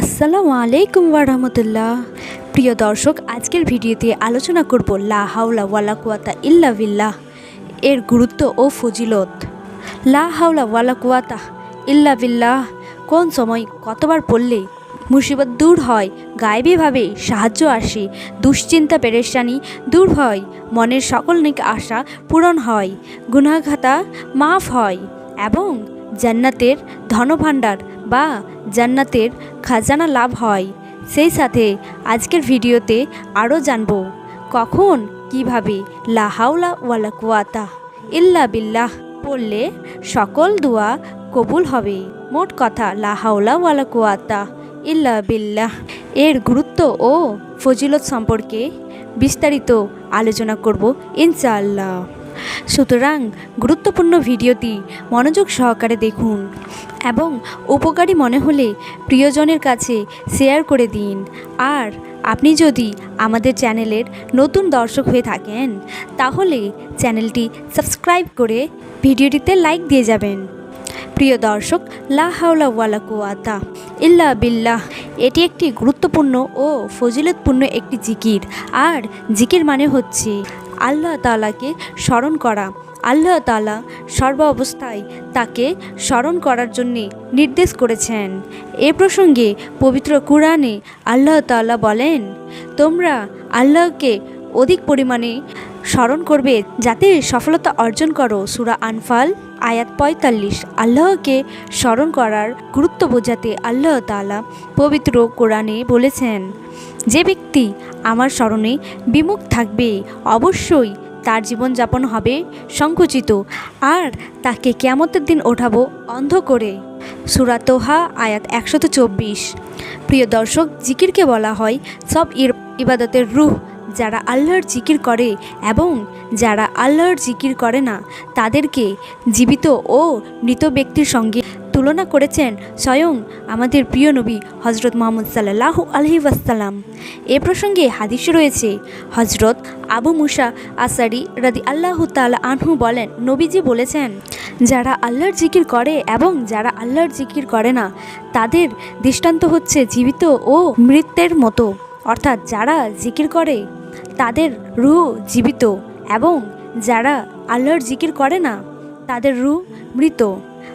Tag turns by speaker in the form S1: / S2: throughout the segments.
S1: আসসালামু আলাইকুম ওয়ারহমতুল্লাহ। প্রিয় দর্শক, আজকের ভিডিওতে আলোচনা করব লা হাওলা ওয়ালা কুয়াতা ইল্লা বিল্লাহ, এর গুরুত্ব ও ফজিলত। লা হাওলা ওয়ালা কুয়াতা ইল্লা বিল্লাহ, কোন সময় কতবার পড়লে মুসিবত দূর হয়, গায়েবীভাবে সাহায্য আসে, দুশ্চিন্তা, পেরেশানি দূর হয়, মনের সকল নিক আশা পূরণ হয় গুনাঘাতা মাফ হয় এবং জান্নাতের ধনভাণ্ডার বা জান্নাতের খাজানা লাভ হয়। সেই সাথে আজকের ভিডিওতে আরও জানব, কখন, কীভাবে, লা হাওলা ওয়ালা কুয়াতা ইল্লা বিল্লাহ পড়লে সকল দোয়া কবুল হবে। মোট কথা, লা হাওলা ওয়ালা কুয়াতা ইল্লা বিল্লাহ। এর গুরুত্ব ও ফজিলত সম্পর্কে বিস্তারিত আলোচনা করব ইনশাআল্লাহ। সুতরাং গুরুত্বপূর্ণ ভিডিওটি মনোযোগ সহকারে দেখুন এবং উপকারী মনে হলে প্রিয়জনের কাছে শেয়ার করে দিন। আর আপনি যদি আমাদের চ্যানেলের নতুন দর্শক হয়ে থাকেন, তাহলে চ্যানেলটি সাবস্ক্রাইব করে ভিডিওটিতে লাইক দিয়ে যাবেন। প্রিয় দর্শক, লা হাওলা ওয়ালা কুয়াতা ইল্লা বিল্লাহ। এটি একটি গুরুত্বপূর্ণ ও ফজিলতপূর্ণ একটি জিকির। আর জিকির মানে হচ্ছে আল্লাহ তালাকে স্মরণ করা। আল্লাহ তালা সর্ব অবস্থায় তাকে স্মরণ করার জন্যে নির্দেশ করেছেন। এ প্রসঙ্গে পবিত্র কুরআনে আল্লাহ তালা বলেন, তোমরা আল্লাহকে অধিক পরিমাণে স্মরণ করবে, যাতে সফলতা অর্জন করো। সুরা আনফাল, আয়াত পঁয়তাল্লিশ। আল্লাহকে স্মরণ করার গুরুত্ব বোঝাতে আল্লাহ তালা পবিত্র কোরআনে বলেছেন যে ব্যক্তি আমার স্মরণে বিমুখ থাকবে, অবশ্যই তার জীবনযাপন হবে সংকুচিত আর তাকে কেয়ামতের দিন ওঠাবো অন্ধ করে। সুরাতোহা আয়াত একশত চব্বিশ। প্রিয় দর্শক, জিকিরকে বলা হয় সব ইর- ইবাদতের রুহ। যারা আল্লাহর জিকির করে এবং যারা আল্লাহর জিকির করে না, তাদেরকে জীবিত ও মৃত ব্যক্তির সঙ্গে তুলনা করেছেন স্বয়ং আমাদের প্রিয় নবী হজরত মোহাম্মদ সাল্লাহ আলহি ওয়াসাল্লাম। এ প্রসঙ্গে হাদিস রয়েছে হজরত আবু মুসা আসারি রাদি আল্লাহ তালা আনহু বলেন, নবীজি বলেছেন, যারা আল্লাহর জিকির করে এবং যারা আল্লাহর জিকির করে না, তাদের দৃষ্টান্ত হচ্ছে জীবিত ও মৃত্যের মতো। অর্থাৎ যারা জিকির করে, তাদের রুহ জীবিত এবং যারা আল্লাহর জিকির করে না, তাদের রুহ মৃত।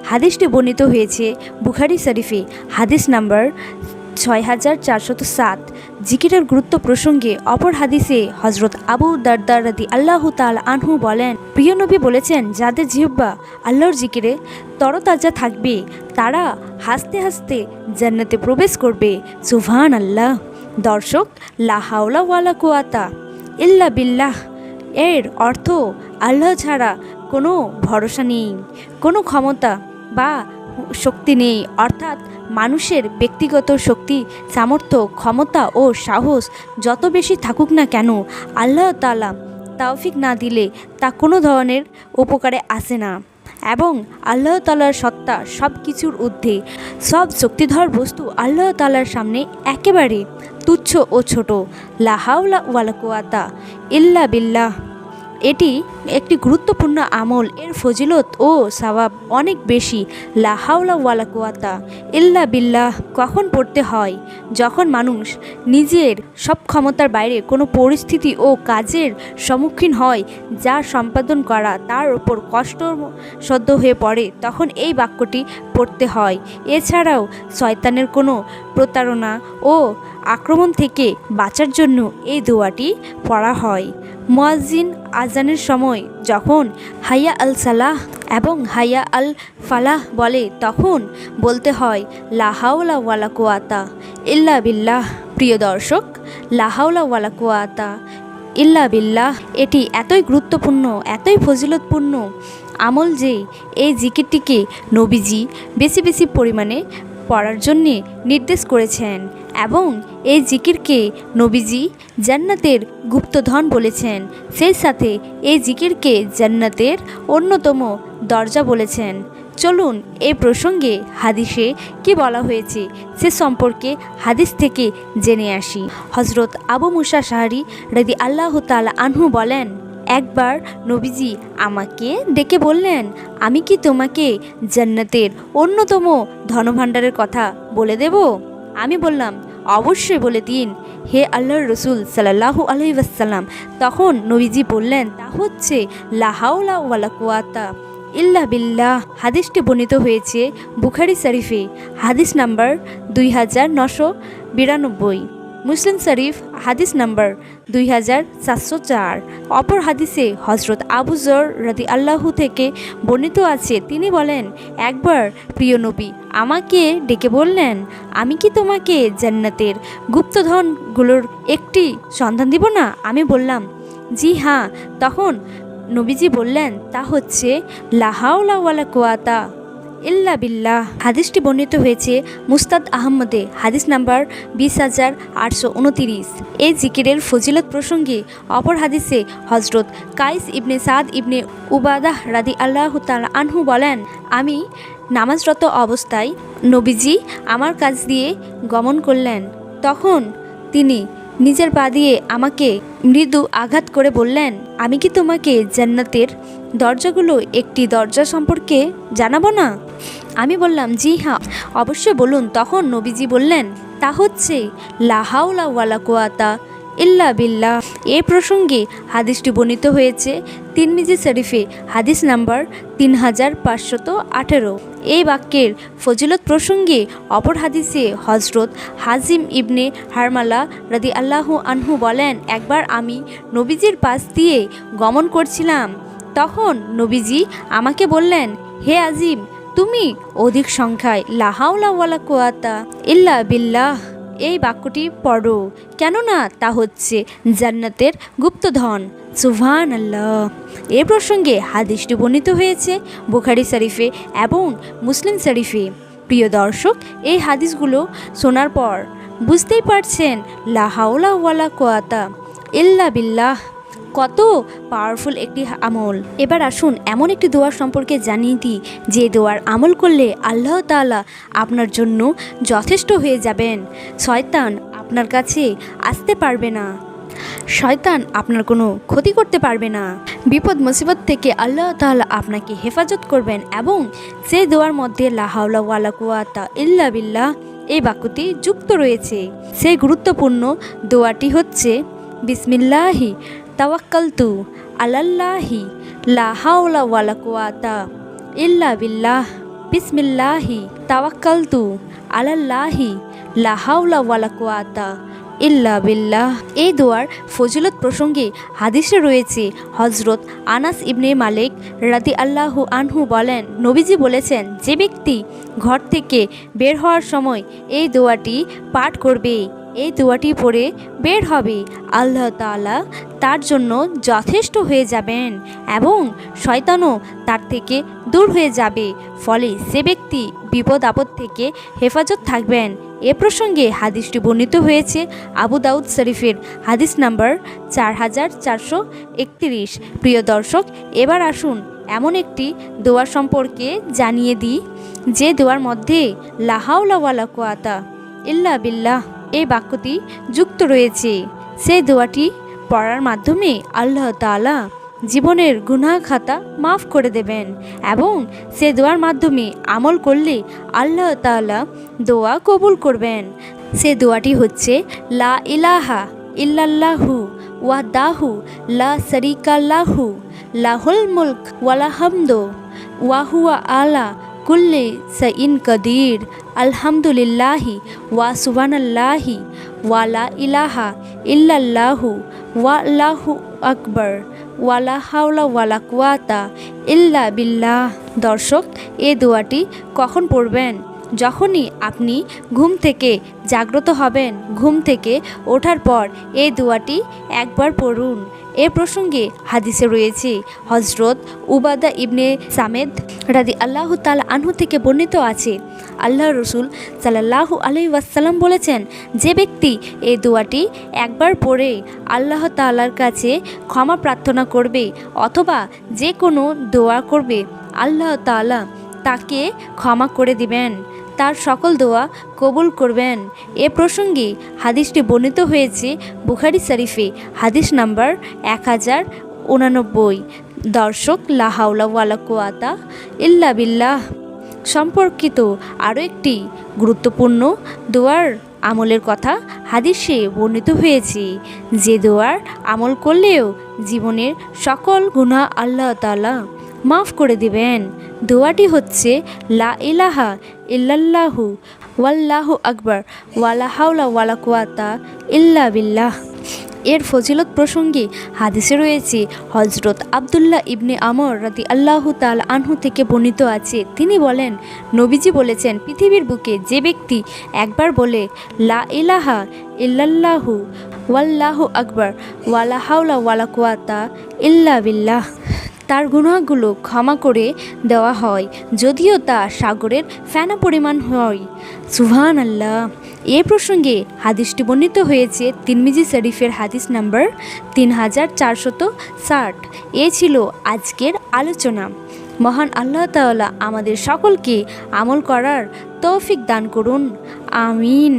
S1: হাদিসটি বর্ণিত হয়েছে বুখারি শরীফে, হাদিস নাম্বার ছয় হাজার চারশত সাত। জিকিরের গুরুত্ব প্রসঙ্গে অপর হাদিসে হজরত আবু দারদার রাদি আল্লাহ তাল আনহু বলেন, প্রিয় নবী বলেছেন, যাদের জিহ্বা আল্লাহর জিকিরে তরতাজা থাকবে, তারা হাসতে হাসতে জান্নাতে প্রবেশ করবে। সুভান আল্লাহ দর্শক লাহাওলা ওয়ালা কুয়াতা ইল্লা বিল্লাহ। এর অর্থ, আল্লাহ ছাড়া কোনো ভরসা নেই, কোনো ক্ষমতা বা শক্তি নেই। অর্থাৎ মানুষের ব্যক্তিগত শক্তি, সামর্থ্য, ক্ষমতা ও সাহস যত বেশি থাকুক না কেন, আল্লাহ তালা তাওফিক না দিলে তা কোনো ধরনের উপকারে আসে না। এবং আল্লাহ তালার সত্তা সব কিছুর ঊর্ধ্বে। সব শক্তিধর বস্তু আল্লাহ তালার সামনে একেবারে তুচ্ছ ও ছোট। লাহাউলা ওয়ালা কুয়াতা ইল্লা বিল্লাহ। এটি একটি গুরুত্বপূর্ণ আমল। এর ফজিলত ও সওয়াব অনেক বেশি। লাহাউলা ওয়ালা কুয়াতা ইল্লা বিল্লাহ। কখন পড়তে হয়? যখন মানুষ নিজের সব ক্ষমতার বাইরে কোনো পরিস্থিতি ও কাজের সম্মুখীন হয়, যা সম্পাদন করা তার ওপর কষ্ট সদ্য হয়ে পড়ে, তখন এই বাক্যটি পড়তে হয়। এছাড়াও শয়তানের কোনো প্রতারণা ও আক্রমণ থেকে বাঁচার জন্য এই দোয়াটি পড়া হয়। মুয়াজ্জিন আজানের সময় যখন হাইয়া আল সালাহ এবং হাইয়া আল ফালাহ বলে, তখন বলতে হয় লাহাউলা ওয়ালা কুয়াতা ইল্লা বিল্লাহ। প্রিয় দর্শক লাহাউলা ওয়ালা কুয়াতা ইল্লা বিল্লাহ, এটি এতই গুরুত্বপূর্ণ, এতই ফজিলতপূর্ণ আমল যে এই জিকিরটিকে নবীজি বেশি বেশি পরিমাণে পড়ার জন্যে নির্দেশ করেছেন এবং এই জিকিরকে নবীজি জান্নাতের গুপ্তধন বলেছেন। সেই সাথে এই জিকিরকে জান্নাতের অন্যতম দরজা বলেছেন। চলুন এই প্রসঙ্গে হাদিসে কি বলা হয়েছে সে সম্পর্কে হাদিস থেকে জেনে আসি। হজরত আবু মুসা শাহরি রদি আল্লাহ তালা আনহু বলেন একবার নবীজি আমাকে ডেকে বললেন, আমি কি তোমাকে জান্নাতের অন্যতম ধনভাণ্ডারের কথা বলে দেব? আমি বললাম, অবশ্যই বলে দিন। হে আল্লাহর রসুল সাল্লাহু আলহিবাসাল্লাম তখন নবীজি বললেন, তা হচ্ছে লাহাউলা ওয়ালা কুয়াতা ইল্লা বিল্লাহ। হাদিসটি বর্ণিত হয়েছে বুখারি শরীফে, হাদিস নাম্বার দুই হাজার নশো বিরানব্বই। মুসলিম শরীফ, হাদিস নম্বর দুই হাজার সাতশো চার। অপর হাদিসে হজরত আবু জর রাদি আল্লাহু থেকে বর্ণিত আছে, তিনি বলেন, একবার প্রিয় নবী, আমাকে ডেকে বললেন, আমি কি তোমাকে জান্নাতের গুপ্তধনগুলোর একটি সন্ধান দিব না আমি বললাম, জি হ্যাঁ। তখন নবীজি বললেন, তা হচ্ছে লাহাউলা ওয়ালা কুয়াতা ইল্লা বিল্লাহ। হাদিসটি বর্ণিত হয়েছে মুস্তাদ আহমদে, হাদিস নাম্বার বিশ হাজার আটশো উনতিরিশ। এই জিকিরের ফজিলত প্রসঙ্গে অপর হাদিসে হজরত কাইস ইবনে সাদ ইবনে উবাদাহ রাদি আল্লাহ তালা আনহু বলেন, আমি নামাজরত অবস্থায় নবীজি আমার কাজ দিয়ে গমন করলেন। তখন তিনি নিজের পা দিয়ে আমাকে মৃদু আঘাত করে বললেন, আমি কি তোমাকে জান্নাতের দরজাগুলো একটি দরজা সম্পর্কে জানাব না? আমি বললাম, জি হ্যাঁ। অবশ্যই বলুন, তখন নবীজি বললেন, তা হচ্ছে লাহাউলা ওয়ালা কোয়াতা ইল্লা বিল্লাহ। এ প্রসঙ্গে হাদিসটি বর্ণিত হয়েছে তিনমিজি শরীফে, হাদিস নাম্বার তিন হাজার পাঁচশত আঠেরো। এই বাক্যের ফজিলত প্রসঙ্গে অপর হাদিসে হজরত হাজিম ইবনে হারমালা রাদি আল্লাহু আনহু বলেন, একবার আমি নবীজির পাশ দিয়ে গমন করছিলাম তখন নবীজি আমাকে বললেন, হে আজিম, তুমি অধিক সংখ্যায় লাহাউলা কোয়াতা ইল্লা বিল্লাহ এই বাক্যটি পড়ো। কেননা তা হচ্ছে জান্নাতের গুপ্তধন। সুভান আল্লাহ এ প্রসঙ্গে হাদিসটি বর্ণিত হয়েছে বুখারি শরীফে এবং মুসলিম শরীফে। প্রিয় দর্শক, এই হাদিসগুলো শোনার পর বুঝতেই পারছেন লাহাউলা ওয়ালা কোয়াতা ইল্লা বিল্লাহ। কত পাওয়ারফুল একটি আমল। এবার আসুন এমন একটি দোয়ার সম্পর্কে জানিয়ে দিই, যে দোয়ার আমল করলে আল্লাহ তাআলা আপনার জন্য যথেষ্ট হয়ে যাবেন। শয়তান আপনার কাছে আসতে পারবে না। শয়তান আপনার কোনো ক্ষতি করতে পারবে না। বিপদ মুসিবত থেকে আল্লাহ তাআলা আপনাকে হেফাজত করবেন এবং সেই দোয়ার মধ্যে লাহাউলা ওয়ালা কুয়াতা ইল্লা বিল্লাহ এই বাক্যটি যুক্ত রয়েছে। সেই গুরুত্বপূর্ণ দোয়াটি হচ্ছে, বিসমিল্লাহি তাওয়াক্কালতু আলাল্লাহি, লা ইল্লা বিল্লাহ। বিসমিল্লাহি, তাওয়াক্কালতু আলাল্লাহি, লা ইল্লা বিল্লাহ। এই দোয়ার ফজিলত প্রসঙ্গে হাদিসে রয়েছে হজরত আনাস ইবনে মালিক রাদি আল্লাহু আনহু বলেন, নবীজি বলেছেন, যে ব্যক্তি ঘর থেকে বের হওয়ার সময় এই দোয়াটি পাঠ করবে। এই দোয়াটি পড়ে বের হবে। আল্লাহ তাআলা তার জন্য যথেষ্ট হয়ে যাবেন এবং শয়তানও তার থেকে দূর হয়ে যাবে। ফলে সে ব্যক্তি বিপদ আপদ থেকে হেফাজত থাকবেন। এ প্রসঙ্গে হাদিসটি বর্ণিত হয়েছে আবু দাউদ শরীফের হাদিস নাম্বার চার হাজার চারশো একত্রিশ। প্রিয় দর্শক, এবার আসুন এমন একটি দোয়া সম্পর্কে জানিয়ে দিই। যে দোয়ার মধ্যে লাহাউলা কোয়াতা ইল্লা বিল্লাহ। এই বাক্যটি যুক্ত রয়েছে। সেই দোয়াটি পড়ার মাধ্যমে আল্লাহ তাআলা জীবনের গুনাহ খাতা মাফ করে দেবেন এবং সে দোয়ার মাধ্যমে আমল করলে আল্লাহ তাআলা দোয়া কবুল করবেন। সে দোয়াটি হচ্ছে, লা ইলাহা ইল্লাল্লাহু ওয়াদাহু লা শরিকাল্লাহু লাহুল মুলক ওয়ালা হামদো ওয়াহুয়া আলা কুল্লে সঈন কদির। আলহামদুলিল্লাহি ওয়া সুবানাল্লাহি ওয়ালা ইলাহা ইল্লাল্লাহু ওয়া ওয়াল্লাহু আকবর ওয়ালা হাওলা ওয়ালা কুয়াতা ইল্লা বিল্লাহ। দর্শক, এ দোয়াটি কখন পড়বেন? যখনই আপনি ঘুম থেকে জাগ্রত হবেন, ঘুম থেকে ওঠার পর এই দোয়াটি একবার পড়ুন। এ প্রসঙ্গে হাদিসে রয়েছে হজরত উবাদা ইবনে সামেদ রাদি আল্লাহ তাল আনহু থেকে বর্ণিত আছে, আল্লাহ রসুল সাল্লাহু আলহি ওয়াসাল্লাম বলেছেন, যে ব্যক্তি এই দোয়াটি একবার পড়ে আল্লাহ তাল্লার কাছে ক্ষমা প্রার্থনা করবে অথবা যে কোনো দোয়া করবে, আল্লাহ তাআলা তাকে ক্ষমা করে দিবেন। তার সকল দোয়া কবুল করবেন। এ প্রসঙ্গে হাদিসটি বর্ণিত হয়েছে বুখারি শরীফে, হাদিস নাম্বার এক হাজার উনানব্বই। দর্শক লাহাউলা ওয়ালা কুয়াতা ইল্লা বিল্লাহ। সম্পর্কিত আরও একটি গুরুত্বপূর্ণ দোয়ার আমলের কথা হাদিসে বর্ণিত হয়েছে। যে দোয়ার আমল করলেও জীবনের সকল গুনাহ আল্লাহ তাআলা মাফ করে দিবেন। দোয়াটি হচ্ছে, লা ইলাহা ইল্লাল্লাহু ওয়াল্লাহু আকবর, ওয়ালা হাওলা ওয়ালা কুয়াতা ইল্লা বিল্লাহ। এর ফজিলত প্রসঙ্গে হাদিসে রয়েছে হজরত আবদুল্লাহ ইবনে আমর রাদি আল্লাহ তাল আনহু থেকে বর্ণিত আছে। তিনি বলেন, নবীজি বলেছেন, পৃথিবীর বুকে যে ব্যক্তি একবার বলে, লা ইলাহা ইল্লাল্লাহু ওয়াল্লাহু আকবর, ওয়ালা হাওলা ওয়ালা কুয়াতা ইল্লা বিল্লাহ তার গুনাহগুলো ক্ষমা করে দেওয়া হয়, যদিও তা সাগরের ফেনা পরিমাণ হয়। সুহান আল্লাহ এ প্রসঙ্গে হাদিসটি বর্ণিত হয়েছে তিনমিজি শরীফের হাদিস নাম্বার তিন হাজার চারশত ষাট। এ ছিল আজকের আলোচনা। মহান আল্লাহ তাআলা আমাদের সকলকে আমল করার তৌফিক দান করুন। আমিন।